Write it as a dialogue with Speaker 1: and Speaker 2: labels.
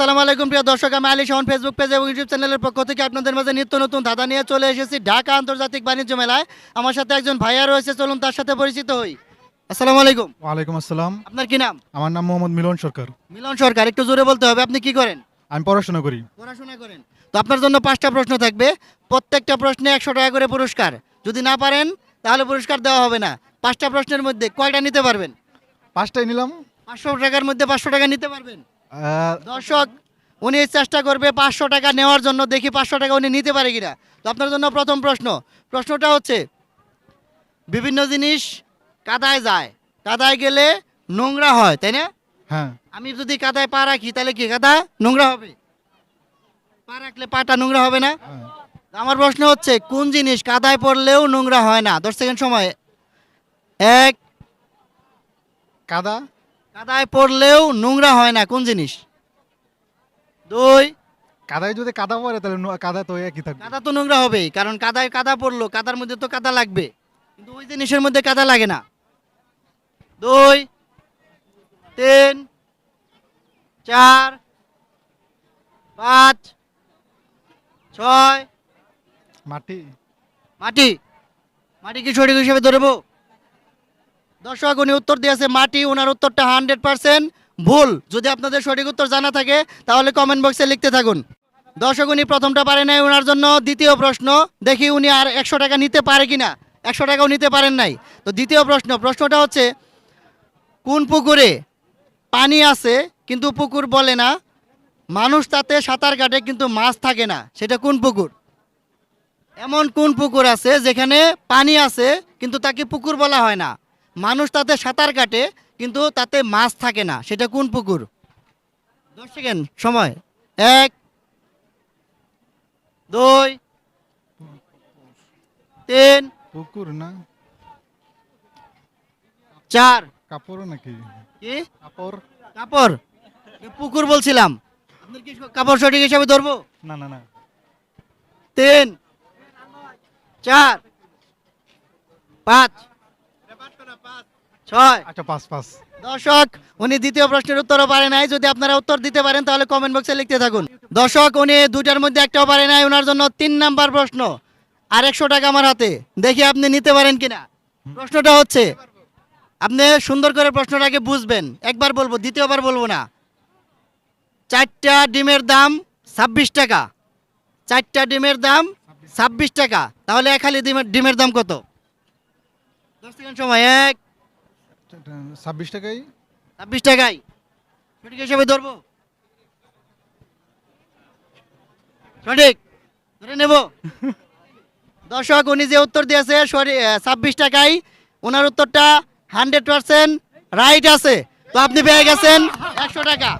Speaker 1: আসসালামু আলাইকুম প্রিয় দর্শক আমি আলী শাহন ফেসবুক পেজ এবং ইউটিউব চ্যানেলের পক্ষ থেকে আপনাদের মাঝে নিত্য নতুন ধাঁধা নিয়ে চলে এসেছি ঢাকা আন্তর্জাতিক বাণিজ্য মেলায়। আমার সাথে একজন ভাইয়া রয়েছে চলুন তার সাথে পরিচিত হই। আসসালামু আলাইকুম।
Speaker 2: ওয়ালাইকুম আসসালাম।
Speaker 1: আপনার কি নাম?
Speaker 2: আমার নাম মোহাম্মদ মিলন সরকার।
Speaker 1: মিলন সরকার একটু জোরে বলতে হবে আপনি কি করেন?
Speaker 2: আমি পড়াশোনা করি।
Speaker 1: পড়াশোনা করেন। তো আপনার জন্য পাঁচটা প্রশ্ন থাকবে। প্রত্যেকটা প্রশ্নে একশো টাকা করে পুরস্কার। যদি না পারেন তাহলে পুরস্কার দেওয়া হবে না। পাঁচটা প্রশ্নের মধ্যে কয়টা নিতে পারবেন?
Speaker 2: পাঁচটাই নিলাম।
Speaker 1: পাঁচশো টাকার মধ্যে পাঁচশো টাকা নিতে পারবেন? দর্শক উনি চেষ্টা করবে পাঁচশো টাকা নেওয়ার জন্য। দেখি পাঁচশো টাকা উনি নিতে পারে কিনা। তো আপনার জন্য প্রথম প্রশ্ন। প্রশ্নটা হচ্ছে বিভিন্ন জিনিস কাদায় যায়। কাদায় গেলে নোংরা হয় তাই না?
Speaker 2: হ্যাঁ।
Speaker 1: আমি যদি কাদায় পা রাখি তাহলে কি কাদা নোংরা হবে? পা রাখলে পাটা নোংরা হবে না?
Speaker 2: হ্যাঁ।
Speaker 1: আমার প্রশ্ন হচ্ছে কোন জিনিস কাদায় পড়লেও নোংরা হয় না? দশ সেকেন্ড সময়। এক
Speaker 2: কাদা?
Speaker 1: কাদায় পড়লেও নোংরা হয় না কোন জিনিস? দুই।
Speaker 2: কাদায় যদি কাদা পড়ে তাহলে কাদা তো একই থাকবে।
Speaker 1: কাদা তো নোংরা হবেই কারণ কাদায় কাদা পড়ল কাদার মধ্যে তো কাদা লাগবে। কিন্তু ওই জিনিসের মধ্যে কাদা লাগে না। দুই তিন চার পাঁচ ছয়।
Speaker 2: মাটি।
Speaker 1: মাটি। মাটি কি সঠিক হিসেবে ধরবো? দর্শক, উনি উত্তর দিয়েছে মাটি ওনার উত্তরটা হান্ড্রেড পার্সেন্ট ভুল। যদি আপনাদের সঠিক উত্তর জানা থাকে, তাহলে কমেন্ট বক্সে লিখতে থাকুন। দর্শক, উনি প্রথমটা পারে নাই ওনার জন্য দ্বিতীয় প্রশ্ন। দেখি উনি আর একশো টাকা নিতে পারে কিনা। একশো টাকাও নিতে পারেন নাই। তো দ্বিতীয় প্রশ্ন, প্রশ্নটা হচ্ছে, কোন পুকুরে পানি আছে, কিন্তু পুকুর বলে না? মানুষ তাতে সাঁতার কাটে, কিন্তু মাছ থাকে না। সেটা কোন পুকুর? এমন কোন পুকুর আছে যেখানে পানি আছে, কিন্তু তাকে পুকুর বলা হয় না। মানুষ তাতে সাঁতার কাটে কিন্তু তাতে মাছ থাকে না। সেটা কোন পুকুর? দশ সেকেন্ড সময়। এক দুই তিন
Speaker 2: পুকুর না?
Speaker 1: চার।
Speaker 2: কাপড় নাকি?
Speaker 1: কি?
Speaker 2: কাপড়।
Speaker 1: কাপড়। পুকুর বলছিলাম। আপনার কি কাপড় সঠিক হিসাবে ধরবো?
Speaker 2: না না না।
Speaker 1: তিন চার পাঁচ। ছয়।
Speaker 2: আচ্ছা পাঁচ পাঁচ।
Speaker 1: দর্শক উনি দ্বিতীয় প্রশ্নের উত্তরও পারে নাই। যদি আপনারা উত্তর দিতে পারেন তাহলে কমেন্ট বক্সে লিখতে থাকুন। দর্শক উনি দুটার মধ্যে একটাও পারে নাই। ওনার জন্য তিন নাম্বার প্রশ্ন। আর একশো টাকা আমার হাতে। দেখি আপনি নিতে পারেন কিনা। প্রশ্নটা হচ্ছে আপনি সুন্দর করে প্রশ্নটাকে বুঝবেন। একবার বলব দ্বিতীয়বার বলব না। চারটা ডিমের দাম ছাব্বিশ টাকা। চারটা ডিমের দাম ছাব্বিশ টাকা। তাহলে এক হালি ডিমের ডিমের দাম কত? দশ সময় এক।
Speaker 2: ছাব্বিশ টাকাই।
Speaker 1: ছাব্বিশ টাকায় সঠিক হিসেবে ধরবো। সঠিক ধরে নেব। দর্শক উনি যে উত্তর দিয়েছে ছাব্বিশ টাকায় ওনার উত্তরটা হান্ড্রেড পার্সেন্ট রাইট আছে। তো আপনি পেয়ে গেছেন একশো টাকা।